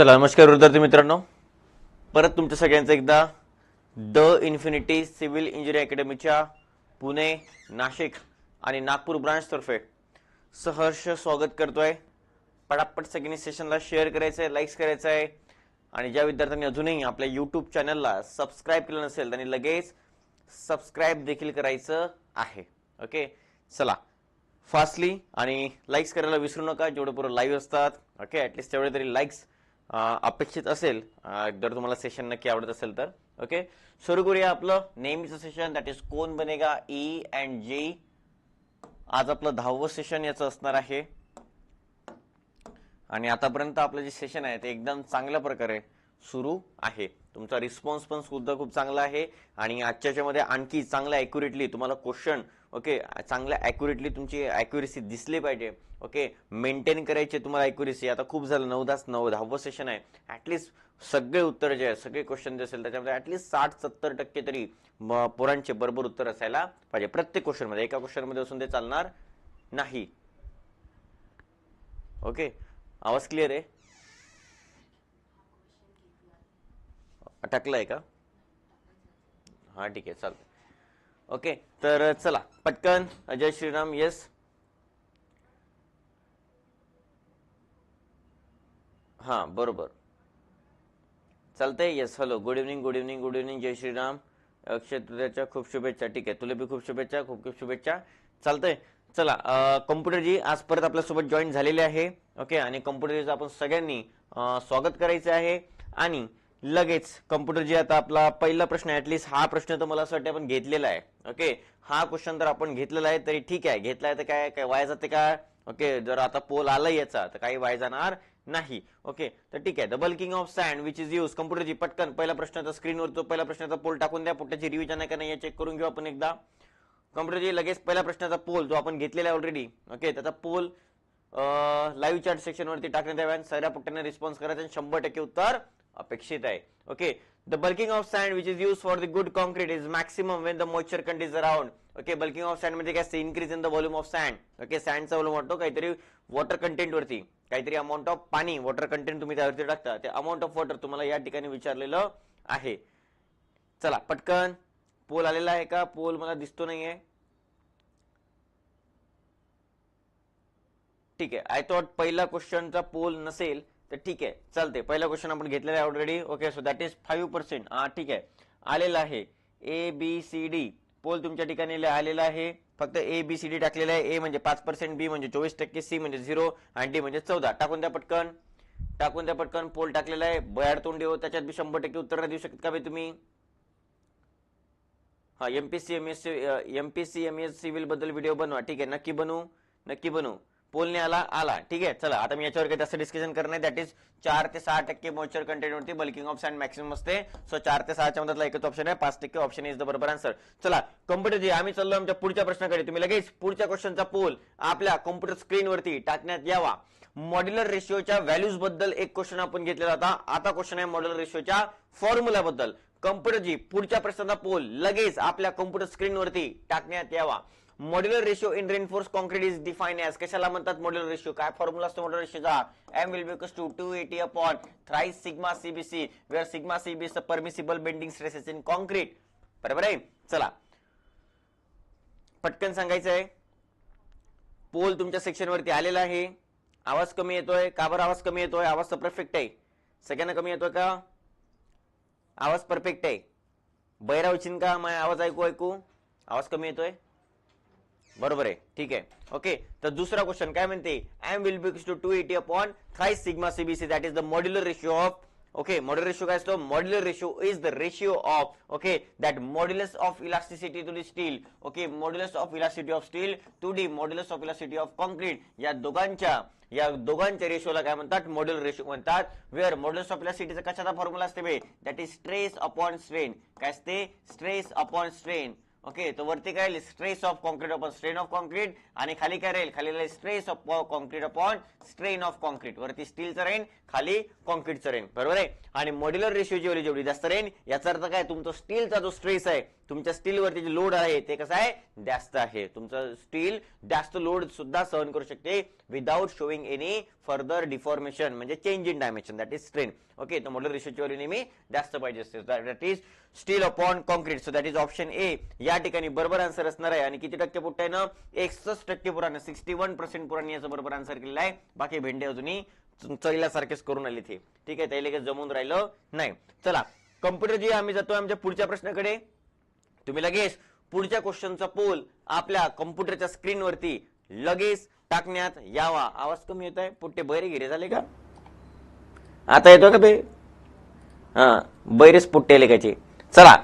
चला नमस्कार विद्यार्थी मित्रांनो. परत तुमच्या सगळ्यांचं एकदा द इन्फिनिटी सिव्हिल इंजिनिअरिंग अकॅडमीच्या पुणे नाशिक आणि नागपूर ब्रांचतर्फे सहर्ष स्वागत करतोय. पटापट सगळ्यांनी सेशनला शेअर करायचं आहे लाईक्स करायचं आहे आणि ज्या विद्यार्थ्यांनी अजूनही आपल्या यूट्यूब चॅनलला सबस्क्राईब केलं नसेल त्यांनी लगेच सबस्क्राईब देखील करायचं आहे. ओके चला. फास्टली आणि लाईक्स करायला विसरू नका जेवढे पुरं लाईव्ह असतात. ओके ॲटलिस्ट तेवढे तरी लाईक्स अपेक्षित असेल जर तुम्हाला सेशन नक्की आवडत असेल तर. ओके सुरू करूया आपलं नेहमीचं सेशन दॅट इज कोण बनेगा ई अँड जे आज आपलं दहावं सेशन याचं असणार आहे. आणि आतापर्यंत आपलं जे सेशन आहे ते एकदम चांगल्या प्रकारे सुरू आहे. तुमचा रिस्पॉन्स पण सुद्धा खूप चांगला आहे. आणि आजच्या मध्ये आणखी चांगला अॅक्युरेटली तुम्हाला क्वेश्चन ओके चांगल्या ॲक्युरेटली तुमची ॲक्युरेसी दिसली पाहिजे. ओके मेंटेन करायची तुम्हाला ॲक्युरेसी आता खूप झालं नऊ दास नऊ दहावं सेशन आहे. ॲटलिस्ट सगळे उत्तर जे आहे सगळे क्वेश्चन जे असेल त्याच्यामध्ये ॲटलिस्ट साठ सत्तर टक्के तरी पोरांचे बरोबर उत्तर असायला पाहिजे. प्रत्येक क्वेश्चनमध्ये एका क्वेश्चनमध्ये असून ते चालणार नाही. ओके आवाज क्लिअर आहे? अटकलाय का? हां ठीक आहे चालतं ओके तर चला पटकन अजय श्रीराम येस हां बरोबर. चालतंय yes hello good evening good evening good evening जय श्रीराम. अक्षय तुझ्याच्या खूप शुभेच्छा ठीक आहे तुला बी खूप शुभेच्छा खूप खूप शुभेच्छा. चालतंय चला कम्प्युटरजी आज परत आपल्यासोबत जॉईन झालेले आहे ओके आणि कम्प्युटरजीचं आपण सगळ्यांनी स्वागत करायचं आहे. आणि लगेच कम्प्युटर जे आता आपला पहिला प्रश्न ऍटलिस्ट हा प्रश्न तर मला असं वाटतं आपण घेतलेला आहे. ओके हा क्वेश्चन तर आपण घेतलेला आहे तरी ठीक आहे. घेतलाय तर काय काय वाया जाते का? ओके जर आता पोल आला याचा तर काही वाया जाणार नाही. ओके तर ठीक आहे. Double king of sand which is use कम्प्युटरची पटकन. पहिला प्रश्नाचा स्क्रीनवर तो पहिला प्रश्नाचा पोल टाकून द्या. पुढच्याची रिव्हिजन आहे का नाही चेक करून घेऊ आपण एकदा. कम्प्युटरची लगेच पहिल्या प्रश्नाचा पोल जो आपण घेतलेला आहे ऑलरेडी ओके त्याचा पोल लाईव्ह चॅट सेक्शनवरती टाकण्यात यावा आणि सगळ्या पुट्ट्याने रिस्पॉन्स करायचा आणि शंभर टक्के उत्तर अपेक्षित आहे. Okay the bulking of sand which is use for the good concrete is maximum when the moisture content around okay bulking of sand म्हणजे काय? Increase in the volume of sand okay सँडचा volume वाटतो काहीतरी water content वरती. काहीतरी amount of पाणी water content तुम्ही त्यावरती टाकता. ते अमाऊंट ऑफ वॉटर तुम्हाला या ठिकाणी विचारलेलं आहे. चला पटकन. पोल आलेला आहे का? पोल मला दिसतो नाहीये. ठीक आहे. आय थॉट पहिला क्वेश्चनचा पोल नसेल. तर ठीक आहे चालते पहिला क्वेश्चन आपण घेतलेला आहे already okay so that is five percent हा ठीक आहे आलेला आहे A B C D poll तुमच्या ठिकाणी आलेला आहे फक्त ए बी सी डी टाकलेला आहे ए म्हणजे पाच पर्सेंट बी म्हणजे चोवीस टक्के सी म्हणजे झिरो आणि डी म्हणजे चौदा टाकून द्या पटकन टाकून द्या पटकन पोल टाकलेला आहे बयाड तोंडी हो त्याच्यात बी शंभर टक्के उत्तर देऊ शकत का बे तुम्ही हा MPC M S MPC M S सिव्हिलबद्दल video बनवा ठीक आहे नक्की बनवू नक्की बनवू पोलण्याला आला. ठीक आहे चला आता मी याच्यावर काही जास्त डिस्कशन करणार दॅट इज चार ते सहा टक्के मॉइश्चर कंटेंट वरती बल्किंग ऑफ सँड मॅक्सिमम असते. सो चार ते सहाच्या मधला एकच ऑप्शन आहे. पाच टक्के ऑप्शन इज द बरोबर आन्सर चला कम्प्युटर जी आम्ही चाललो आमच्या पुढच्या प्रश्नाकडे. तुम्ही लगेच पुढच्या क्वेश्चनचा पोल आपल्या कॉम्प्युटर स्क्रीनवरती टाकण्यात यावा. मॉड्युलर रेशिओच्या व्हॅल्यूजबद्दल एक क्वेश्चन आपण घेतलेला होता. आता क्वेश्चन आहे मॉड्युलर रेशिओच्या फॉर्म्युलाबद्दल कम्प्युटरची पुढच्या प्रश्नाचा पोल लगेच आपल्या कम्प्युटर स्क्रीनवरती टाकण्यात यावा. Modular ratio in reinforce concrete is define as कशाला म्हणतात मॉड्युलर रेशिओ काय फॉर्म्युला असतो modular रेशिओचा M will because two two eighty upon thrice sigma CBC where sigma CB permissible bending stresses in concrete बरोबर आहे? चला. पटकन सांगायचं आहे पोल तुमच्या सेक्शनवरती आलेला आहे. आवाज कमी येतोय. का बरं आवाज कमी येतोय? आवाज तर परफेक्ट आहे. सगळ्यांना कमी येतोय का? आवाज परफेक्ट आहे. बैरावचिन का माझा आवाज ऐकू ऐकू. आवाज कमी येतोय? बरोबर आहे. ठीक आहे. ओके तर दुसरा क्वेश्चन काय म्हणते? M will be two two eighty upon thrice sigma CBC that is the modular ratio of okay modular ratio काय असतो? Modular ratio is the ratio of okay that modulus of elasticity to the steel okay modulus of elasticity of steel to the modulus of elasticity of concrete या दोघांच्या या दोघांच्या रेशिओला काय म्हणतात? Modular ratio म्हणतात. वेअर मॉड्युलस ऑफ इलास्टिसिटीचा कशाचा फॉर्म्युला असते बे? That is stress upon strain काय असते? स्ट्रेस अपॉन स्ट्रेन ओके तर वरती काय राहील stress of concrete upon strain of concrete आणि खाली काय राहील? खाली राहील stress of concrete upon strain of concrete वरती स्टीलचं राहील खाली कॉन्क्रीटचं राहील बरोबर आहे? आणि मॉड्युलर रेशिओची जेवढी जास्त राहील याचा अर्थ काय? तुमचा स्टीलचा जो स्ट्रेस आहे तुमच्या स्टीलवरती जे लोड आहे ते कसं आहे? जास्त आहे. तुमचं स्टील जास्त लोड सुद्धा सहन करू शकते without showing any further deformation म्हणजे change in dimension that is strain okay तर मॉड्युलर रेशिओची व्हॅल्यू नेहमी जास्त पाहिजे असते. That is steel upon concrete so that is option A या ठिकाणी बरोबर आन्सर असणार आहे. आणि किती टक्के पुट्ट आहे ना? एकसष्ट टक्के पुराण सिक्स्टी वन पर्सेंट पुराण याचं बरोबर आन्सर केलेलं आहे. बाकी भेंडे अजूनही चरीला सारखेच करून आले ते. ठीक आहे ते लगेच जमून राहिलं नाही. चला कम्प्युटर जी आम्ही जातो आमच्या पुढच्या प्रश्नाकडे. तुम्ही लगेच पुढच्या क्वेश्चनचा पोल आपल्या कम्प्युटरच्या स्क्रीनवरती लगेच टाकण्यात यावा. आवाज कमी येत आहे पुट्टे बैरे गिरे झाले का? आता येतो का बे? हा बैरेच पुट्टे लेखायचे चला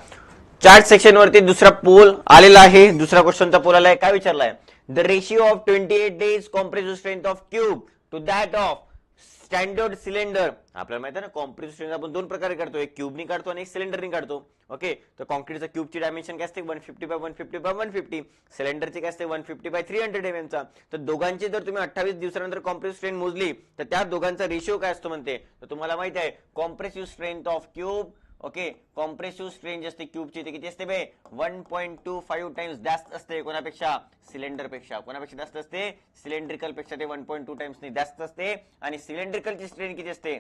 चार्ट सेक्शन वरती दुसरा पोल आलेला आहे. दुसरा क्वेश्चनचा पोल आलाय. काय विचारलाय? The ratio of twenty eight days compressive strength of cube to that of standard cylinder आपल्याला माहिती आहे ना कॉम्प्रेसिव्ह स्ट्रेंथ आपण दोन प्रकारे काढतो. एक क्यूबनी काढतो आणि एक सिलेंडरनी काढतो. ओके तर कॉन्क्रीटचा क्यूबची डायमेन्शन काय असते? One fifty by one fifty by one fifty सिलेंडरची काय असते? One fifty by three hundred M चा. तर दोघांची जर तुम्ही अठ्ठावीस दिवसानंतर कॉम्प्रेसिव्ह स्ट्रेंथ मोजली तर त्या दोघांचा रेशिओ काय असतो म्हणते? तर तुम्हाला माहिती आहे compressive strength of cube okay? Compressive strength असते क्यूबची ते किती असते बे? One point two five times जास्त असते कोणापेक्षा? सिलेंडरपेक्षा. कोणापेक्षा जास्त असते? सिलेंड्रिकलपेक्षा ते वन पॉईंट टू टाइम्स जास्त असते. आणि सिलेंड्रिकलची स्ट्रेंथ किती असते?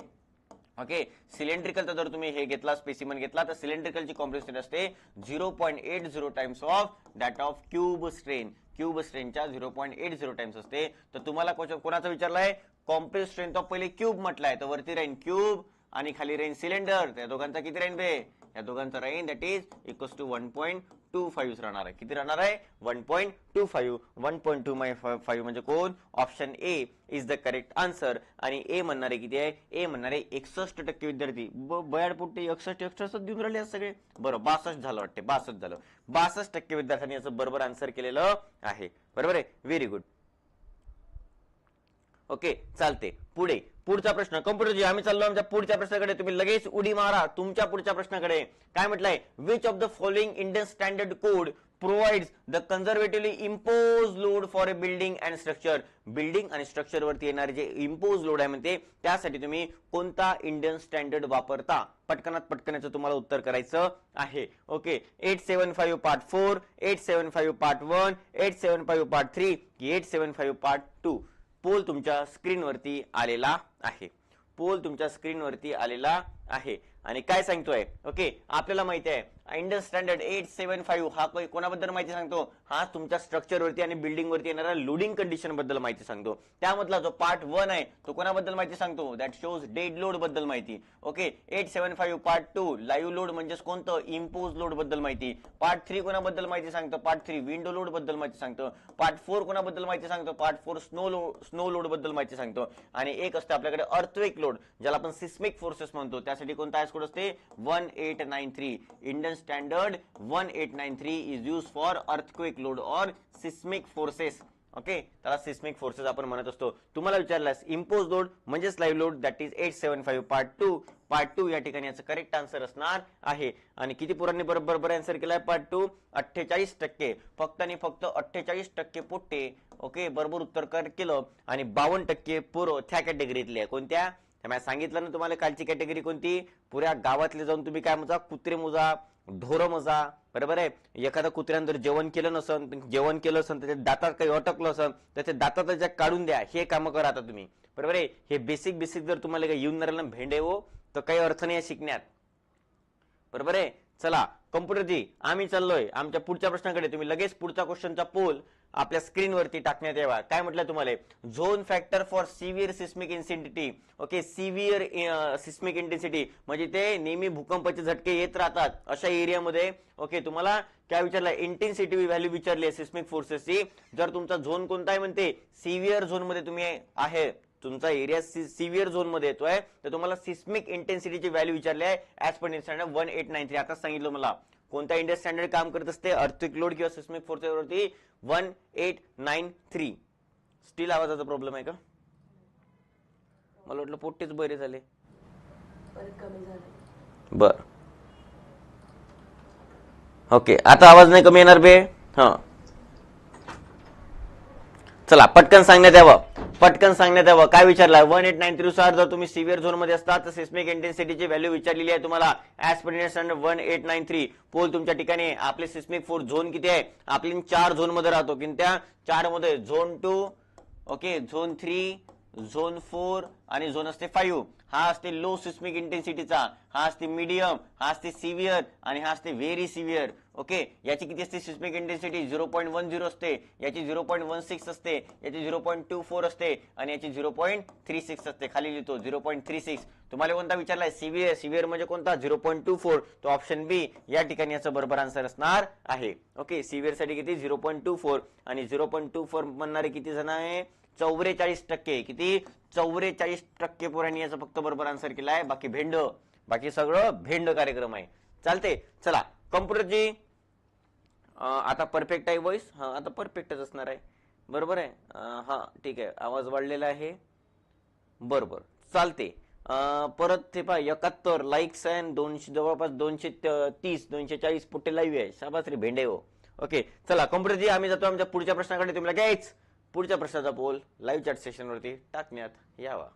ओके? सिलेंड्रिकल जर तुम्ही हे घेतला स्पेसिमन घेतला तर सिलेंड्रिकलची कॉम्प्रेसिव्ह असते zero point eight zero times of that of cube strain. Cube स्ट्रेनच्या zero point eight zero times असते. तर तुम्हाला कोणाचा विचारलाय? कॉम्प्रेस स्ट्रेंथ ऑफ पहिले क्यूब म्हटलाय. तर वरती राहीन क्यूब आणि खाली राहीन सिलेंडर त्या दोघांचा किती राहीन बे या दोघांचा राहीन that is equals to one point two five राहणार आहे. किती राहणार आहे? One point two five one point two my five म्हणजे कोण? Option A is the correct answer आणि ए म्हणणारे किती आहे? ए म्हणणारे एकसष्ट टक्के विद्यार्थी. बयाड पुट्टे एकसष्ट एकसष्ट देऊन राहिले सगळे. बरं बासष्ट झालं वाटते बासष्ट झालं. बासष्ट टक्के विद्यार्थ्यांनी याचं बरोबर आन्सर केलेलं आहे. बरोबर आहे? व्हेरी गुड ओके चालते पुढे. पुढचा प्रश्न. कम्प्युटरजी आम्ही चाललो आमच्या पुढच्या प्रश्नाकडे. तुम्ही लगेच उडी मारा तुमच्या पुढच्या प्रश्नाकडे. काय म्हटलंय? Which of the following Indian standard code provides the conservatively impose load for a building and structure building आणि स्ट्रक्चर वरती येणारे जे इम्पोज लोड आहे म्हणते त्यासाठी तुम्ही कोणता इंडियन स्टँडर्ड वापरता? पटकनात पटकनाचं तुम्हाला उत्तर करायचं आहे. Okay eight seven five part four eight seven five part one eight seven five part three eight seven five part two poll तुमच्या स्क्रीनवरती आलेला आहे. पोल तुमच्या स्क्रीनवरती आलेला आहे. आणि काय सांगतोय? ओके आपल्याला माहिती आहे. Indian standard eight seven five हा कोणाबद्दल माहिती सांगतो? हा तुमच्या स्ट्रक्चरवरती आणि बिल्डिंगवरती येणाऱ्या लोडिंग कंडिशनबद्दल माहिती सांगतो. त्यामधला जो पार्ट वन आहे तो कोणाबद्दल माहिती सांगतो? दॅट शोज डेड लोडबद्दल माहिती. Okay eight seven five part two live load म्हणजेच कोणतं? इम्पोज लोडबद्दल माहिती. पार्ट थ्री कोणाबद्दल माहिती सांगतो? पार्ट थ्री विंडो लोडबद्दल माहिती सांगतो. पार्ट फोर कोणाबद्दल माहिती सांगतो? Part four snow load snow लोडबद्दल माहिती सांगतो. आणि एक असतं आपल्याकडे अर्थवेक लोड ज्याला आपण सिस्मिक फोर्सेस म्हणतो. त्यासाठी कोणता कोड असते? One eight nine three Indian standard one eight nine three is use for earthquake load or seismic forces okay त्याला सिस्मिक फोर्सेस आपण म्हणत असतो. तुम्हाला विचारलास इम्पोज लोड म्हणजेच live load that is eight seven five part two part two या ठिकाणी याचं करेक्ट आन्सर असणार आहे. आणि किती पोरांनी बरोबर बरोबर आन्सर केलाय? पार्ट टू अठ्ठेचाळीस टक्के. फक्त आणि फक्त अठ्ठेचाळीस टक्के पोट्टे ओके बरोबर उत्तर कर केलं. आणि बावन्न टक्के पोरं त्या कॅटेगरीतले आहे कोणत्या? त्यामुळे सांगितलं ना तुम्हाला कालची कॅटेगरी कोणती? पुऱ्या गावातले जाऊन तुम्ही काय मोजा? कुत्रे मोजा. ढोरं मोजा बरोबर आहे? एखाद्या कुत्र्यानं जर जेवण केलं नसन जेवण केलं असन त्याच्या दातात काही अटकलं असन तर दातात त्याच्या काढून द्या हे कामं करा आता तुम्ही. बरोबर आहे? हे बेसिक बेसिक जर तुम्हाला काही येऊन राहिलं ना भेंडे हो तर काही अर्थ नाही शिकण्यात. बरोबर आहे? चला कम्प्युटरजी आम्ही चाललोय. आमच्या पुढच्या प्रश्नाकडे तुम्ही लगेच पुढच्या क्वेश्चनचा पोल आपल्या स्क्रीनवरती टाकण्यात यावा. काय म्हटलं तुम्हाला? Zone factor for severe seismic intensity okay severe seismic intensity म्हणजे ते नेहमी भूकंपाचे झटके येत राहतात अशा एरियामध्ये ओके तुम्हाला काय विचारलं? इंटेन्सिटी व्हॅल्यू विचारली आहे सिस्मिक फोर्सेसची जर तुमचा झोन कोणता आहे म्हणते सिव्हिअर झोनमध्ये तुम्ही आहे. तुमचा एरिया सिव्हिअर झोनमध्ये येतोय. तर तुम्हाला सिस्मिक इंटेन्सिटीची व्हॅल्यू विचारली आहे as per standard one eight nine three आता सांगितलं मला कोणता इंडिया स्टँडर्ड काम करत असते? अर्थक्विक लोड किंवा सिस्मिक फोर्सेस वरती? One eight nine three still आवाजाचा प्रॉब्लेम आहे का? मला वाटलं पोट्टेच बरे झालं. बर ओके आता आवाज नाही कमी येणार बे. हा. चला पटकन सांगण्यात यावं. पटकन सांगण्यात यावं. काय विचारलं? वन एट नाईन थ्री नुसार जर तुम्ही सिव्हिअर झोनमध्ये असता तर सिस्मिक इंटेन्सिटीची व्हॅल्यू विचारलेली आहे तुम्हाला. As per one eight nine three poll तुमच्या ठिकाणी आपले सिस्मिक फोर्स झोन किती आहे? आपली चार झोनमध्ये राहतो. किंवा त्या चारमध्ये zone two okay zone three zone four आणि झोन असते फाईव्ह. हा असते लो सिस्मिक इंटेन्सिटीचा. हा असते मीडियम हा असते सिव्हिअर आणि हा असते व्हेरी सिव्हिअर. ओके? याची किती असते? Seismic intensity zero point one zero असते. याची झिरो पॉईंट वन सिक्स असते. याची झिरो पॉईंट टू फोर असते. आणि याची झिरो पॉईंट थ्री सिक्स असते. खाली लिहितो झिरो पॉईंट थ्री सिक्स. तुम्हाला कोणता विचारलाय सिव्हिअर. सिव्हिअर म्हणजे कोणता? Zero point two four. तो ऑप्शन बी या ठिकाणी याचं बरोबर आन्सर असणार आहे. ओके? सिव्हिअरसाठी किती? Zero point two four. आणि झिरो पॉईंट टू फोर म्हणणारे किती जण आहे? चौवेचाळीस टक्के. किती? चौवेचाळीस टक्के पोरांनी याचं फक्त बरोबर आन्सर केलाय बाकी भेंड. बाकी सगळं भेंड कार्यक्रम आहे. चालते चला कम्प्युटरची आता परफेक्ट आहे वॉइस हा आता परफेक्टच असणार आहे. बरोबर आहे? हा ठीक आहे. आवाज वाढलेला आहे. बरोबर. चालते परत ते पहा एकाहत्तर लाईक्स आहे दोनशे जवळपास दोनशे तीस दोनशे चाळीस पुट्टे लाईव्ह आहे. शाबास रे भेंडे हो. ओके चला कम्प्युटरजी आम्ही जातो आमच्या पुढच्या प्रश्नाकडे. तुम्हाला घ्यायच. पुढच्या प्रश्नाचा पोल लाईव्ह चॅट सेशनवरती टाकण्यात यावा.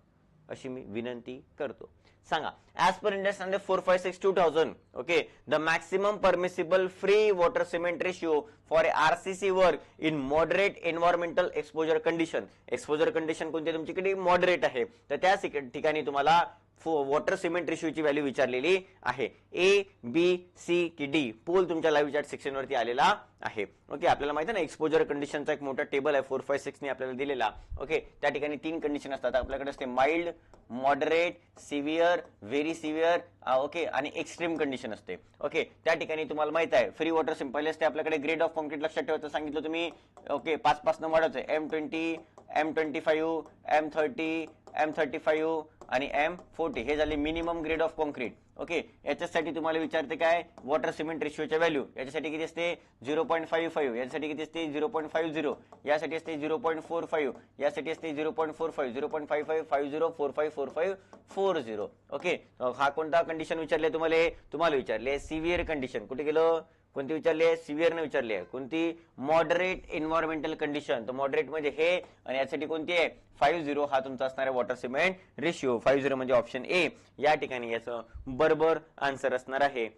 अशी मी विनंती करतो. सांगा as per India standard four five six two thousand okay the maximum permissible free water cement ratio for RCC work in moderate environmental exposure condition exposure condition कोणती तुमच्याकडे? मॉडरेट आहे. तर त्या ठिकाणी तुम्हाला वॉटर सिमेंट रेशिओची व्हॅल्यू विचारलेली आहे. ए बी सी की डी पोल तुमच्या लाईव्ह चॅट सेक्शन वरती आलेला आहे. ओके आपल्याला माहिती आहे ना एक्सपोजर कंडिशनचा एक मोठा टेबल आहे फोर फाय सिक्सने आपल्याला दिलेला. ओके त्या ठिकाणी तीन कंडिशन असतात. आपल्याकडे असते mild moderate severe very severe okay आणि एक्स्ट्रीम कंडिशन असते. ओके त्या ठिकाणी तुम्हाला माहीत आहे फ्री वॉटर सिंपल असते आपल्याकडे ग्रेड ऑफ कॉन्क्रीट लक्षात ठेवायचं सांगितलं तुम्ही ओके पाच पाच वाढवचं M twenty M twenty five M thirty M thirty five आणि एम फोर्टी हे झाले minimum grade of concrete okay याच्यासाठी तुम्हाला विचारते काय? वॉटर सिमेंट रेशिओच्या व्हॅल्यू याच्यासाठी किती असते? झिरो पॉईंट फाईव्ह फाईव्ह यासाठी किती असते? झिरो पॉईंट फाईव्ह झिरो यासाठी असते झिरो पॉईंट फोर फाईव्ह यासाठी असते zero point four five zero point five five five zero four five four five four zero okay हा कोणता कंडिशन विचारले तुम्हाला? तुम्हाला विचारले सिव्हिअर कंडिशन कुठे गेलं? कोणती विचारली आहे? सिव्हिअरने विचारली आहे. कोणती मॉडरेट एन्व्हायरमेंटल कंडिशन तर मॉडरेट म्हणजे हे आणि यासाठी कोणती आहे? फाईव्ह झिरो हा तुमचा असणार आहे water cement ratio five zero म्हणजे ऑप्शन ए या ठिकाणी याचं बरोबर आन्सर असणार आहे.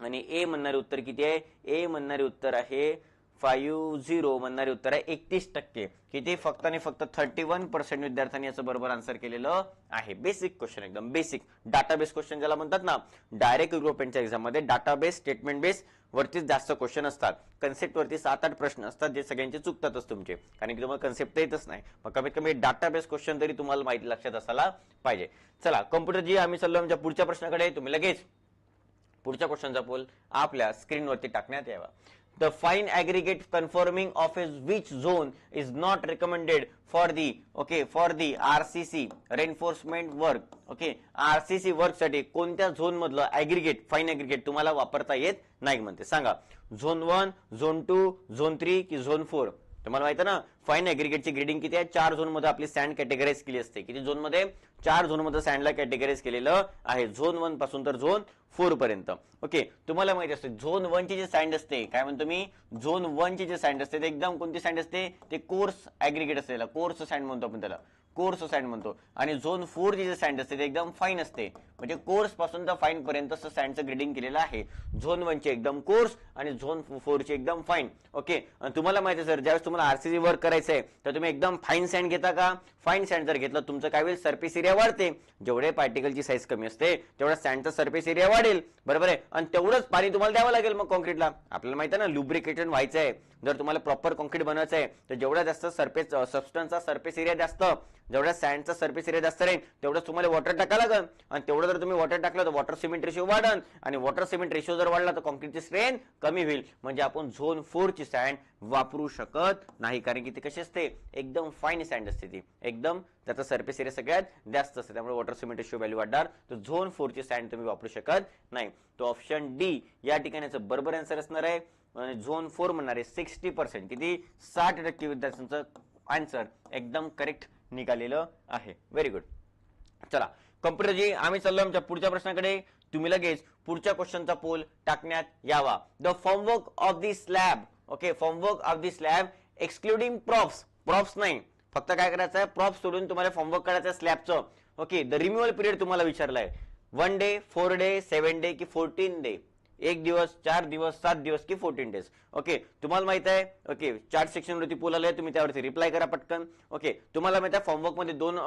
आणि ए म्हणणारे उत्तर किती आहे? ए म्हणणारे उत्तर आहे फाईव्ह झिरो म्हणणारे उत्तर आहे एकतीस टक्के. किती? फक्त आणि फक्त थर्टी वन पर्सेंट विद्यार्थ्यांनी याचं बरोबर आन्सर केलेलं आहे. बेसिक क्वेश्चन एकदम. बेसिक डाटाबेस क्वेश्चन ज्याला म्हणतात ना डायरेक्ट युरोपियनच्या एक्झाममध्ये डाटाबेस स्टेटमेंट बेस वरतीच जास्त क्वेश्चन असतात. कन्सेप्ट वरती सात आठ प्रश्न असतात जे सगळ्यांचे चुकतातच तुमचे. कारण की तुम्हाला कन्सेप्ट येतच नाही. मग कमीत कमी डाटाबेस क्वेश्चन तरी तुम्हाला माहिती लक्षात असायला पाहिजे. चला कम्प्युटर जी आम्ही चाललो आमच्या पुढच्या प्रश्नाकडे तुम्ही लगेच पुढच्या क्वेश्चनचा पोल आपल्या स्क्रीनवरती टाकण्यात यावा. The fine aggregate conforming of a which zone is not recommended for the okay for the RCC reinforcement work okay RCC वर्कसाठी कोणत्या झोन मधलं aggregate फाईन aggregate तुम्हाला वापरता येत नाही म्हणते. सांगा. Zone one zone two zone three की zone four तुम्हाला माहिती आहे ना फाईन ऍग्रिगेटची ग्रेडिंग किती आहे? चार झोनमध्ये आपली सँड कॅटेगराईज केली असते. किती झोनमध्ये? चार झोनमध्ये सँडला कॅटेगराईज केलेलं आहे. झोन वनपासून तर झोन फोर पर्यंत. ओके तुम्हाला माहिती असते झोन वन ची जे सँड असते काय म्हणतो मी? झोन वन ची जे सँड असते ते एकदम कोणती सँड असते? ते कोर्स ऍग्रिगेट असते त्याला. कोर्स सँड म्हणतो आपण त्याला. कोर्स सँड म्हणतो. आणि झोन फोर जी जे सँड असते ते एकदम फाईन असते. म्हणजे कोर्सपासून तर फाईन पर्यंत सँडचं ग्रेडिंग केलेलं आहे. झोन वन चे एकदम कोर्स आणि झोन फोर ची एकदम फाईन ओके? आणि तुम्हाला माहिती आहे सर ज्यावेळेस तुम्हाला आरसीसी वर्क करायचं आहे तर तुम्ही एकदम फाईन सँड घेता का? फाईन सँड जर घेतलं तुमचं काय होईल? सर्फेस एरिया वाढते. जेवढे पार्टिकलची साईज कमी असते तेवढा सँडचा सर्फेस एरिया वाढेल. बरोबर आहे? आणि तेवढंच पाणी तुम्हाला द्यावं लागेल मग कॉन्क्रीटला आपल्याला माहिती आहे ना लुब्रिकेशन व्हायचं आहे. जर तुम्हाला प्रॉपर कॉन्क्रीट बनवायचं आहे तर जेवढा जास्त सर्फेस सबस्टन्सचा सर्फेस एरिया जास्त जेवढा सँडचा सर्फेस एरिया जास्त राहील तेवढंच तुम्हाला वॉटर टाकावं लागेल. आणि तेवढं जर तुम्ही वॉटर टाकलं तर वॉटर सिमेंट रेशिओ वाढन. आणि वॉटर सिमेंट रेशिओ जर वाढला तर कॉन्क्रीटची स्ट्रेन कमी होईल. म्हणजे आपण झोन फोरची सँड वापरू शकत नाही. कारण की ती कशी असते? एकदम फाईन सँड असते ती. एकदम त्याचा सरफेस एरिया सगळ्यात जास्त असते. त्यामुळे वॉटर सिमेंट रेशिओ व्हॅल्यू वाढणार. तर झोन फोरची सँड तुम्ही वापरू शकत नाही. तो ऑप्शन डी या ठिकाणी याचं बरोबर आन्सर असणार आहे. आणि झोन फोर म्हणणार आहे सिक्स्टी पर्सेंट किती? साठ टक्के विद्यार्थ्यांचं आन्सर एकदम करेक्ट निघालेलं आहे. व्हेरी गुड चला. कम्प्युटरजी आम्ही चाललो आमच्या पुढच्या प्रश्नाकडे. तुम्ही लगेच पुढच्या क्वेश्चनचा पोल टाकण्यात यावा. The formwork of the slab okay formwork of the slab excluding props props नाही. फक्त काय करायचं आहे प्रॉप्स सोडून तुम्हाला फॉर्मवर्क करायचं आहे स्लॅबचं ओके द रिम्युअल पिरियड तुम्हाला विचारलाय. One day four day seven day की फोर्टीन डे एक दिवस चार दिवस सात दिवस की फोर्टीन डेज ओके तुम्हाला माहीत आहे? ओके चार्ट सेक्शन वरती पूल आले तुम्ही त्यावरती रिप्लाय करा पटकन. ओके तुम्हाला माहीत आहे फॉर्मवर्कमध्ये दोन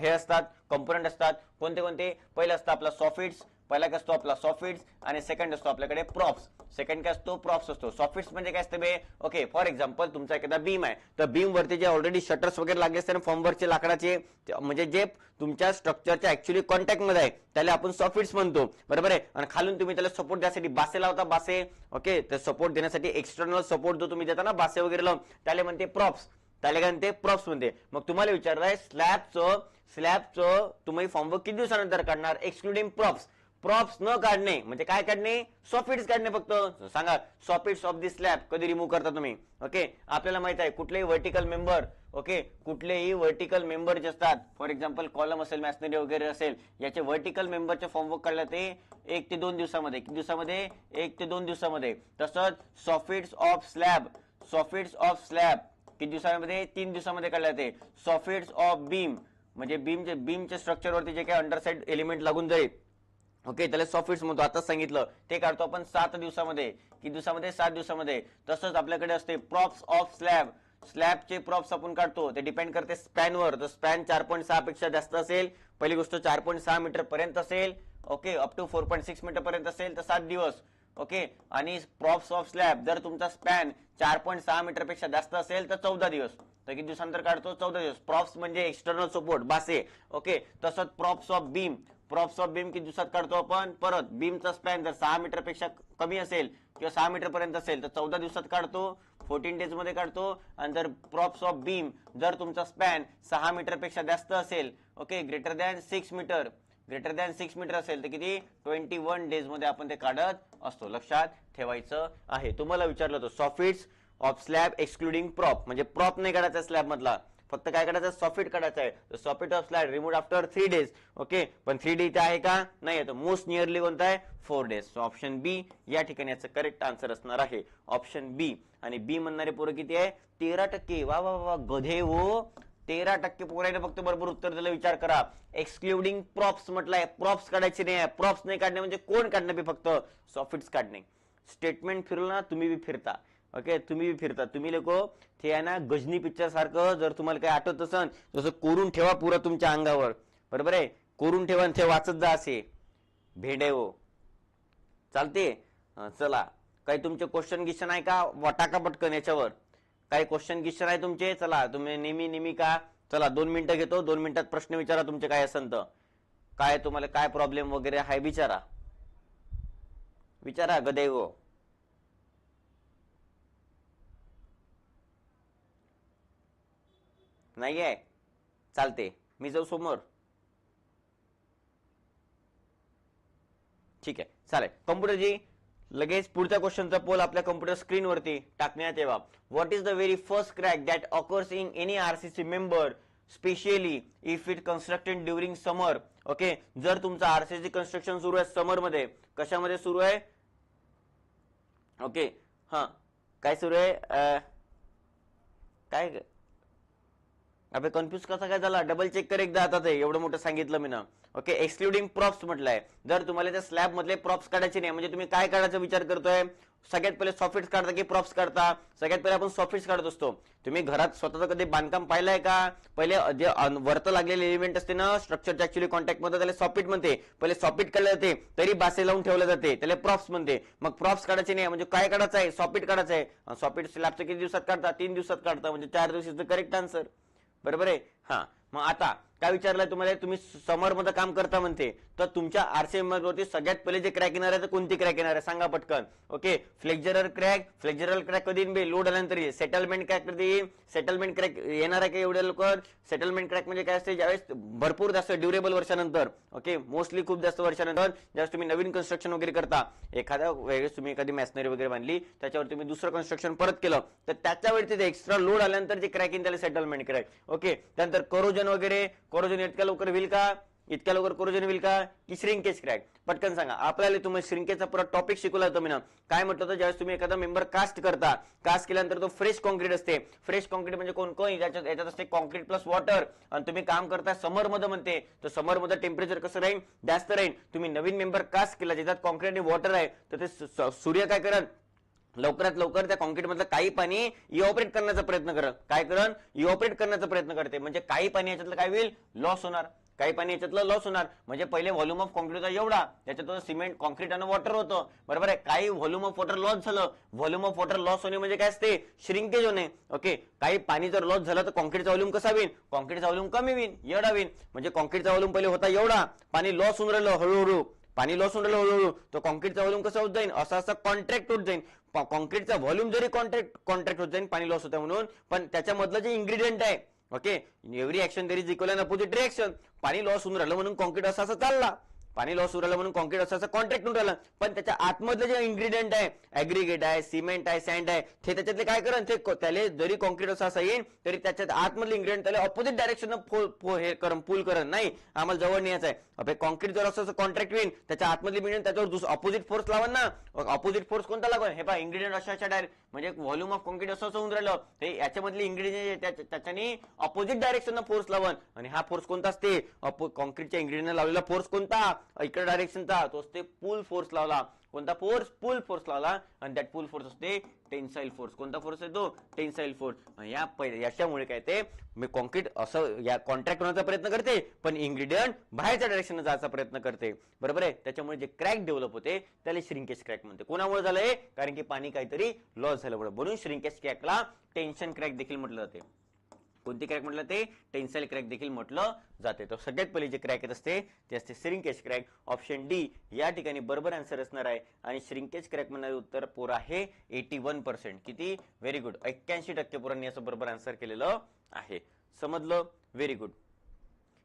हे असतात कंपोनंट असतात. कोणते कोणते? पहिलं असतं आपला सॉफिट्स पहिला काय असतो आपला सॉफिट्स आणि सेकंड असतो आपल्याकडे प्रॉप्स सेकंड काय असतो प्रॉप्स असतो. सॉफिट्स म्हणजे काय असतं बे? ओके फॉर एक्झाम्पल तुमचा एखादा बीम आहे. तर बीम वरती जे ऑलरेडी शटर्स वगैरे लागले असते ना फॉर्मवरचे लाकडाचे म्हणजे जे तुमच्या स्ट्रक्चरच्या ऍक्च्युली कॉन्टॅक्टमध्ये आहे त्याला आपण सॉफिट्स म्हणतो. बरोबर आहे? आणि खालून तुम्ही त्याला सपोर्ट द्यासाठी बासे लावता बासे. ओके तर सपोर्ट देण्यासाठी एक्सटर्नल सपोर्ट जो तुम्ही देता ना बासे वगैरे लावून त्याला म्हणते प्रॉप्स त्याला काय म्हणते? प्रॉप्स म्हणते. मग तुम्हाला विचारलंय स्लॅबचं स्लॅबचं तुम्ही फॉर्मवर्क किती दिवसानंतर काढणार? एक्सक्लुडिंग प्रॉप्स प्रॉप्स न काढणे म्हणजे काय काढणे? सॉफिट्स काढणे फक्त. सांगा सॉफिट्स ऑफ दी स्लॅब कधी रिमूव्ह करता तुम्ही? ओके आपल्याला माहीत आहे कुठलेही व्हर्टिकल मेंबर ओके कुठलेही व्हर्टिकल मेंबर जे असतात फॉर एक्झाम्पल कॉलम असेल मॅशनरी वगैरे असेल याचे व्हर्टिकल मेंबरचे फॉर्मवर्क काढले ते एक ते दोन दिवसामध्ये. किती दिवसामध्ये? एक ते दोन दिवसामध्ये. तसंच soffits of slab soffits of slab किती दिवसामध्ये? तीन दिवसामध्ये काढले जाते सॉफिट्स ऑफ बीम म्हणजे बीमचे बीमच्या स्ट्रक्चरवरती जे काही अंडरसाइड एलिमेंट लागून जाईल ओके त्याला सॉफ्टवेअर्स म्हणतो. आता सांगितलं. ते काढतो आपण सात दिवसामध्ये. किती दिवसामध्ये? सात दिवसामध्ये. तसंच आपल्याकडे असते प्रॉप्स ऑफ स्लॅब स्लॅबचे प्रॉप्स आपण काढतो. ते डिपेंड करते स्पॅनवर तर स्पॅन चार पॉईंट सहा पेक्षा जास्त असेल. पहिली गोष्ट चार पॉईंट सहा मीटर पर्यंत असेल. Okay up to four point six metre पर्यंत असेल तर सात दिवस. ओके आणि प्रॉप्स ऑफ स्लॅब जर तुमचा स्पॅन चार पॉईंट सहा मीटरपेक्षा जास्त असेल तर चौदा दिवस. तर किती दिवसानंतर काढतो? चौदा दिवस. प्रॉप्स म्हणजे एक्सटर्नल सपोर्ट बासे. ओके तसंच props of beam props of beam किती दिवसात काढतो आपण? परत बीमचा स्पॅन जर सहा मीटरपेक्षा कमी असेल किंवा सहा मीटर पर्यंत असेल तर चौदा दिवसात काढतो फोर्टीन डेजमध्ये काढतो. आणि जर प्रॉप्स ऑफ बीम जर तुमचा स्पॅन सहा मीटरपेक्षा जास्त असेल okay greater than six metre greater than six metre असेल तर किती? ट्वेंटी वन डेजमध्ये आपण ते काढत असतो. लक्षात ठेवायचं आहे. तुम्हाला विचारलं होतं soffits of slab excluding prop म्हणजे प्रॉप नाही काढायचा स्लॅब मधला. फक्त काय करायचं? सॉफिट काढायचं आहे. Soffit of slide remove after three days okay पण थ्री डे इथे आहे का? नाही आहे मोस्ट नियरली कोणता आहे? फोर डेज ऑप्शन बी या ठिकाणी याचं करेक्ट आन्सर असणार आहे. ऑप्शन बी आणि बी म्हणणारे पोरं किती आहे? तेरा टक्के. वा वा वा गधे हो. तेरा टक्के पोराने फक्त बरोबर उत्तर दिलं. विचार करा. एक्सक्लुडिंग प्रॉप्स म्हटलंय. प्रॉप्स काढायचे नाही आहे. प्रॉप्स नाही काढणे म्हणजे कोण काढणे बी फक्त? सॉफिट्स काढणे. स्टेटमेंट फिरलं ना तुम्ही बी फिरता. ओके? तुम्ही बी फिरता. तुम्ही लोक ते आहे ना गजनी पिक्चर सारखं जर तुम्हाला काही आठवत असन जसं कोरून ठेवा पुरा तुमच्या अंगावर. बरोबर आहे? कोरून ठेवा आणि ते वाचत जा असे. भेंडे हो. चालते चला. काही तुमचे क्वेश्चन गिश्चन आहे का? वटाका पटकन याच्यावर? काही क्वेश्चन गिश्चन आहे तुमचे? चला. तुम्ही नेहमी नेहमी का? चला दोन मिनिटं घेतो. दोन मिनिटात प्रश्न विचारा तुमचे काय असन तर. काय तुम्हाला काय प्रॉब्लेम वगैरे आहे? विचारा. विचारा गदे हो. नाही आहे चालते मी जाऊ समोर. ठीक. आहे चालेल. कम्प्युटरजी लगेच पुढच्या क्वेश्चनचा पोल आपल्या कम्प्युटर स्क्रीनवरती टाकण्यात यावा. What is the very first crack that occurs in any RCC member specially if it constructed during summer okay जर तुमचं आरसीसी कन्स्ट्रक्शन सुरू आहे समरमध्ये कशामध्ये सुरू आहे? ओके हा. काय सुरू आहे? काय अबे कन्फ्यूज कसा काय झाला? डबल चेक कर एकदा आता ते. एवढं मोठं सांगितलं मी ना. ओके एक्सक्लुडिंग प्रॉप्स म्हटलंय. जर तुम्हाला त्या स्लॅब मधले प्रॉप्स काढायचे नाही म्हणजे तुम्ही काय काढायचा विचार करतोय? सगळ्यात पहिले सॉफिट्स काढता की प्रॉप्स काढता? सगळ्यात पहिले आपण सॉफिट्स काढत असतो. तुम्ही घरात स्वतःचं कधी बांधकाम पाहिलंय का? पहिले जे अन- वरतं लागलेले एलिमेंट असते ना स्ट्रक्चरच्या ऍक्च्युली कॉन्टॅक्टमध्ये त्याला सॉफिट म्हणते. पहिले सॉफिट काढले जाते तरी बासे लावून ठेवले जाते. त्याला प्रॉप्स म्हणते. मग प्रॉप्स काढायचे नाही म्हणजे काय काढायचं आहे? सॉफिट काढायचं आहे. सॉफिट स्लॅबचं किती दिवसात काढता? तीन दिवसात काढता. म्हणजे चार दिवसाचं करेक्ट आन्सर बरोबर आहे? हा. मग आता काय विचारलंय तुम्हाला? तुम्ही समरमध्ये काम करता म्हणते. तर तुमच्या आरसीएम वरती सगळ्यात पहिले जे क्रॅक येणार आहे तर कोणती क्रॅक येणार आहे? सांगा पटकन. Okay? Flexural crack flexural crack कधी येईन बे? लोड आल्यानंतर सेटलमेंट क्रॅक कधी येईल? सेटलमेंट क्रॅक येणार आहे का एवढ्या लवकर? सेटलमेंट क्रॅक म्हणजे काय असते? ज्यावेळेस भरपूर जास्त ड्युरेबल वर्षानंतर ओके? मोस्टली खूप जास्त वर्षानंतर ज्यावेळेस तुम्ही नवीन कन्स्ट्रक्शन वगैरे करता एखाद्या वेळेस तुम्ही एखादी मॅशनरी वगैरे बांधली त्याच्यावर तुम्ही दुसरं कन्स्ट्रक्शन परत केलं तर त्याच्यावरती ते एक्स्ट्रा लोड आल्यानंतर जे क्रॅक येईल त्याला सेटलमेंट क्रॅक. ओके? त्यानंतर करोजन वगैरे कोरोजन इतक्या लवकर होईल का? इतक्या लवकर कोरोजन होईल का? की श्रिंकेज क्रॅक. पटकन सांगा. आपल्याला तुम्ही श्रिंकेजचा पुरा टॉपिक शिकवला होता मी ना काय म्हटलं होतं? ज्यावेळेस तुम्ही एखादा मेंबर कास्ट करता कास्ट केल्यानंतर तो फ्रेश कॉन्क्रीट असते. फ्रेश कॉन्क्रीट म्हणजे कोण? कोण? याच्यात याच्यात असते कॉन्क्रीट प्लस वॉटर आणि तुम्ही काम करता समरमध्ये म्हणते. तर समरमध्ये टेम्परेचर कसं राहील जास्त राहील तुम्ही नवीन मेंबर कास्ट केला ज्याच्यात कॉन्क्रीट आणि वॉटर आहे तर ते सूर्य काय करत लवकरात लवकर त्या कॉन्क्रीटमधलं काही पाणी इऑपरेट करण्याचा प्रयत्न करत काय करण इव्हॉपरेट करण्याचा प्रयत्न करते. म्हणजे काही पाणी याच्यातलं काय होईल? लॉस होणार. काही पाणी याच्यातलं लॉस होणार. म्हणजे पहिले व्हॉल्यूम ऑफ कॉन्क्रीट होता एवढा. त्याच्यात सिमेंट कॉन्क्रीट आणि वॉटर होतं. बरोबर आहे? काही व्हॉल्यूम ऑफ वॉटर लॉस झालं. व्हॉल्यूम ऑफ वॉटर लॉस होणे म्हणजे काय असते? श्रिंकेज होणे. ओके काही पाणी जर लॉस झालं तर कॉन्क्रीटचा व्हॉल्यूम कसा होईल? कॉन्क्रीटचा व्हॉल्यूम कमी होईल. एवढा होईल. म्हणजे कॉन्क्रीटचा व्हॉल्यूम पहिले होता एवढा. पाणी लॉस होऊन राहिलं हळूहळू. पाणी लॉस होऊन राहिलं हळूहळू तर कॉन्क्रीटचा व्हॉल्यूम कसं होत जाईल असं असं कॉन्ट्रॅक्ट होत जाईल कॉन्क्रीटचा व्हॉल्यूम जरी कॉन्ट्रॅक्ट कॉन्ट्रॅक्ट होत जाईल पाणी लॉस होतं म्हणून पण त्याच्यामधलं जे इन्ग्रेडियंट आहे okay every action there is equal and opposite reaction पाणी लॉस होऊन राहिलं म्हणून कॉन्क्रीट असा असा चालला. पाणी लॉस होऊन राहिलं म्हणून कॉन्क्रीट असं असं कॉन्ट्रॅक्ट होऊन राहिलं. पण त्याच्या आतमधलं जे इन्ग्रेडियंट आहे ऍग्रिगेट आहे सिमेंट आहे सँड आहे ते त्याच्यातले काय करण ते त्याला त्याले जरी कॉन्क्रीट असं असं येईल तरी त्याच्यात आतमधलं इन्ग्रेडियंट त्याला ऑपोजिट डायरेक्शन हे करण पूल करण नाही आम्हाला जवळ न्यायचं आहे. आपले कॉन्क्रीट जर असं कॉन्ट्रॅक्ट होईल त्याच्या आतमधली मिळेल त्याच्यावर ऑपोजिट फोर्स लावा ना. ऑपोजिट फोर्स कोणता लागेल हे पहा इन्ग्रेडियंट अशा अशा डायरेक्ट म्हणजे व्हॉल्यूम ऑफ कॉन्क्रीट असं असं होऊन राहिलं. ते याच्यामधली इन्ग्रेडियंट त्याच्याने ऑपोजिट डायरेक्शन फोर्स लावण आणि हा फोर्स कोणता असते? कॉन्क्रीटच्या इन्ग्रेडियंट लावलेला फोर्स कोणता? इकडे डायरेक्शनचा तो असते पुल फोर्स लावला. कोणता फोर्स पुल फोर्स लावला. आणि दॅट पुल फोर्स असते टेन्साईल फोर्स कोणता फोर्स येतो टेन्साईल फोर्स या याच्यामुळे काय ते मी कॉन्क्रीट असं या कॉन्ट्रॅक्ट होण्याचा प्रयत्न करते पण इन्ग्रेडियंट बाहेरच्या डायरेक्शन जायचा प्रयत्न करते. बरोबर आहे? त्याच्यामुळे जे क्रॅक डेव्हलप होते त्याला श्रिंकेज क्रॅक म्हणते. कोणामुळे झालंय? कारण की पाणी काहीतरी लॉस झाल्यामुळे म्हणून श्रिंकेज क्रॅकला टेन्शन क्रॅक देखील म्हटलं जाते. कोणती क्रॅक म्हटलं ते? टेन्साईल क्रॅक देखील म्हटलं जाते. तर सगळ्यात पहिले जे क्रॅक येत असते ते असते श्रिंकेज क्रॅक. ऑप्शन डी या ठिकाणी बरोबर आन्सर असणार आहे. आणि श्रिंकेज क्रॅक म्हणणारे उत्तर पोर आहे एटी वन पर्सेंट किती? व्हेरी गुड एक्क्याऐंशी टक्के पोरांनी असं बरोबर आन्सर केलेलं आहे. समजलं? व्हेरी गुड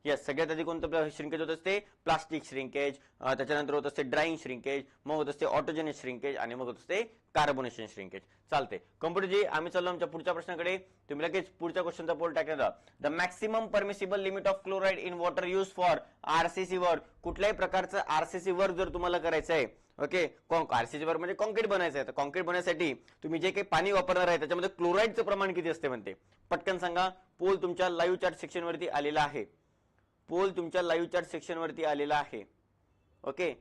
येस सगळ्यात आधी कोणतं श्रिंकेज होत असते? प्लास्टिक श्रिंकेज त्याच्यानंतर होत असते ड्राईंग श्रिंकेज मग होत असते ऑटोजेनिक श्रिंकेज आणि मग होत असते कार्बोनेशन श्रिंकेज चालते कम्प्युटरजी आम्ही चाललो आमच्या पुढच्या प्रश्नाकडे. तुम्ही लगेच पुढच्या क्वेश्चनचा पोल टाकण्यात the maximum permissible limit of chloride in water use for RCC वर कुठल्याही प्रकारचं आरसीसी वर जर तुम्हाला करायचं आहे ओके आरसीसी वर म्हणजे कॉन्क्रीट बनायचं आहे. तर कॉन्क्रीट बनवण्यासाठी तुम्ही जे काही पाणी वापरणार आहे त्याच्यामध्ये क्लोराईडचं प्रमाण किती असते म्हणते? पटकन सांगा. पोल तुमच्या लाईव्ह चार्ट सेक्शन वरती आलेला आहे. पोल तुमच्या लाईव्ह चार्ट सेक्शनवरती आलेला आहे. ओके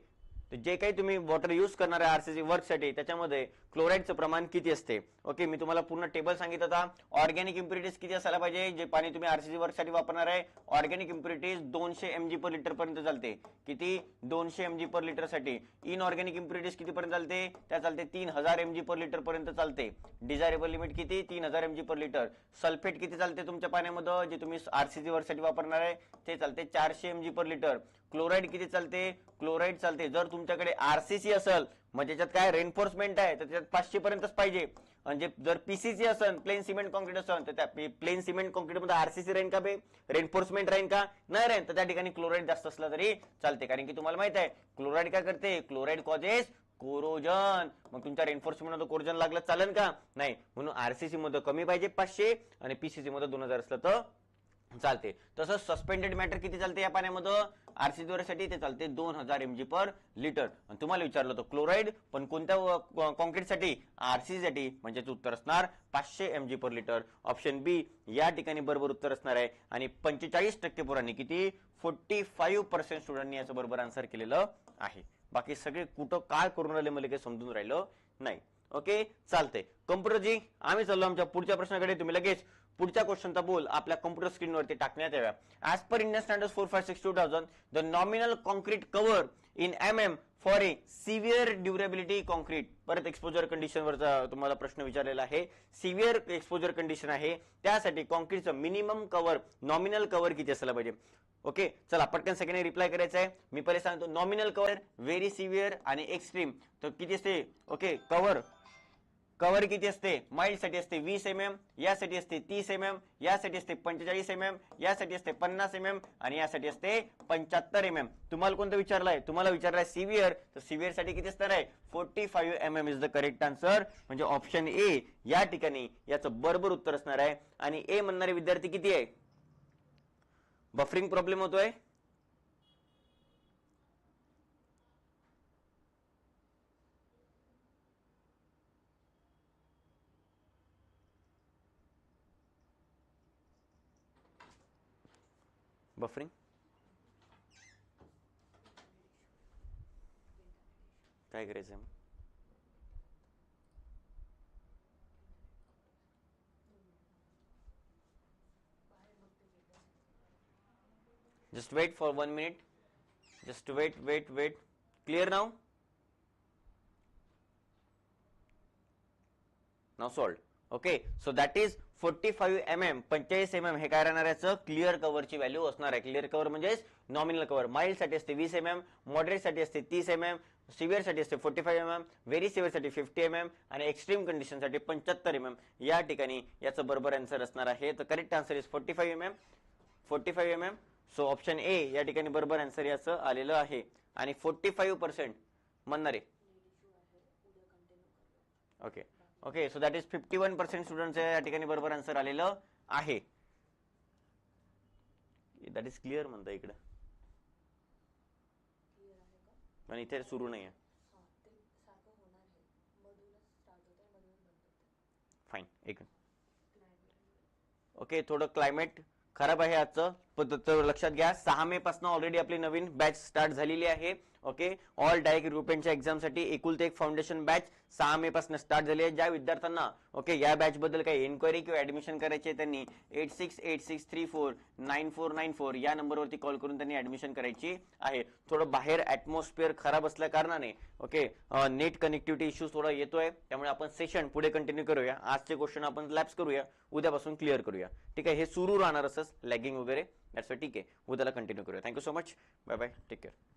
जे काही तुम्ही वॉटर यूज करणार आहे आरसीसी वर्कसाठी त्याच्यामध्ये क्लोराईडचं प्रमाण किती असते? ओके मी तुम्हाला पूर्ण टेबल सांगितलं होता ऑर्गॅनिक इम्प्युरिटीज किती असायला पाहिजे? जे पाणी तुम्ही आरसीसी वर्कसाठी वापरणार आहे ऑर्गॅनिक इम्प्युरिटीज दोनशे एमजी पर लिटर पर्यंत चालते. किती? दोनशे एमजी पर लिटरसाठी. इन इम्प्युरिटीज किती पर्यंत चालते? त्या चालते तीन हजार एमजी पर लिटर पर्यंत चालते. डिझायरेबल लिमिट किती? तीन हजार एमजी पर लिटर सल्फेट किती चालते तुमच्या पाण्यामध्ये जे तुम्ही आरसीसी वर्कसाठी वापरणार आहे ते चालते चारशे एमजी पर लिटर क्लोराईड किती चालते? क्लोराईड चालते. जर तुमच्याकडे आरसीसी असेल म्हणजे मग त्याच्यात काय रेनफोर्समेंट आहे तर त्याच्यात पाचशे पर्यंतच पाहिजे. म्हणजे जर पीसीसी असेल प्लेन सिमेंट कॉन्क्रीट असेल तर त्या प्लेन सिमेंट कॉन्क्रीटमध्ये आरसीसी राहील का बे? रेनफोर्समेंट राहील का? नाही राहील तर त्या ठिकाणी क्लोराईड जास्त असला तरी चालते कारण की तुम्हाला माहीत आहे क्लोराईड काय करते? क्लोराईड कॉजेस कोरोजन मग तुमच्या रेनफोर्समेंटमध्ये कोरोजन लागलं चालेल का? नाही. म्हणून आरसीसी मध्ये कमी पाहिजे पाचशे आणि पीसीसी मध्ये दोन हजार असलं तर चालते. तसंच सस्पेंडेड मॅटर किती चालते या पाण्यामध्ये आरसी साठी ते चालते दोन हजार एमजी पर लिटर आणि तुम्हाला विचारलं होतं क्लोराईड पण कोणत्या कॉन्क्रीटसाठी आरसीसाठी आरसी साठी उत्तर असणार पाचशे mg per litre option B या ठिकाणी बरोबर उत्तर असणार आहे. आणि पंचेचाळीस टक्के पोरांनी किती? फोर्टी फाईव्ह पर्सेंट स्टुडंटनी याचं बरोबर आन्सर केलेलं आहे. बाकी सगळे कुठं काय करून राहिले मला काही समजून राहिलं नाही. ओके? चालते कम्प्युटरजी आम्ही चाललो आमच्या पुढच्या प्रश्नाकडे. तुम्ही लगेच पुढच्या क्वेश्चनचा बोल आपल्या कम्प्युटर स्क्रीनवरती टाकण्यात याव्या. As per Indian standard four five six two thousand the nominal concrete cover in M M for a severe durability concrete परत एक्सपोजर कंडिशनवरचा तुम्हाला प्रश्न विचारलेला आहे. सिव्हिअर एक्सपोजर कंडिशन आहे. त्यासाठी कॉन्क्रीटचं मिनिमम कव्हर नॉमिनल कव्हर किती असायला पाहिजे? ओके चला पटकन सेकंड रिप्लाय करायचा आहे. मी पहिले सांगतो नॉमिनल कव्हर व्हेरी सिव्हिअर आणि एक्स्ट्रीम तर किती असते? ओके कव्हर कव्हर किती असते? माइल्डसाठी असते वीस एम एम यासाठी असते तीस एम एम यासाठी असते पंचेचाळीस एम एम यासाठी असते पन्नास एम एम आणि यासाठी असते पंच्याहत्तर एम एम तुम्हाला कोणतं विचारलंय? तुम्हाला विचारलाय सिव्हिअर तर सिव्हिअरसाठी किती असणार आहे? Forty five M M is the correct answer म्हणजे ऑप्शन ए या ठिकाणी याचं बरोबर उत्तर असणार आहे. आणि ए म्हणणारे विद्यार्थी किती आहे? बफरिंग प्रॉब्लेम होतोय? बफरिंग काय करायचं just wait for one minute. Just wait wait wait. Clear now? Now solved. Okay so that is 45 mm 45 mm हे काय राहणार याचं क्लिअर कव्हरची व्हॅल्यू असणार आहे. क्लिअर कव्हर म्हणजेच नॉमिनल कव्हर माइल्डसाठी असते 20 mm मॉडरेटसाठी असते 30 mm सिव्हिअरसाठी असते forty five M M very सिव्हिअरसाठी 50 mm आणि एक्स्ट्रीम कंडिशनसाठी 75 mm या ठिकाणी याचं बरोबर आन्सर असणार आहे. तर correct answer is forty five M M forty five M M so option A या ठिकाणी बरोबर आन्सर याचं आलेलं आहे. आणि फोर्टी फाईव्ह पर्सेंट म्हणणारे okay okay so that is fifty one percent student या ठिकाणी बरोबर आन्सर आलेलं आहे. दॅट इज क्लिअर म्हणता इकडं. आणि इथे सुरू नाही आहे फाईन एक ओके थोडं क्लायमेट खराब आहे आजचं. तर लक्षात घ्या सहा मे पासून ऑलरेडी आपली नवीन बॅच स्टार्ट झालेली आहे. ओके ऑल डायरेक्ट युरोपियनच्या एक्झामसाठी एकुलते एक फाउंडेशन बॅच सहा मे पासून स्टार्ट झाली आहे. ज्या विद्यार्थ्यांना ओके या बॅच बद्दल काही एन्क्वायरी किंवा ऍडमिशन करायची आहे त्यांनी eight six eight six three four nine four nine four या नंबरवरती कॉल करून त्यांनी ऍडमिशन करायची आहे. थोडं बाहेर ऍटमॉस्फिअर खराब असल्या कारणाने ओके नेट कनेक्टिव्हिटी इश्यूज थोडा येतोय. त्यामुळे आपण सेशन पुढे कंटिन्यू करूया. आजचे क्वेश्चन आपण लॅब्स करूया. उद्यापासून क्लिअर करूया. ठीक आहे? हे सुरू राहणार असंच लॅगिंग वगैरे. दॅट्स ठीक आहे. हो, उद्याला कंटिन्यू करूया. Thank you so much bye bye take care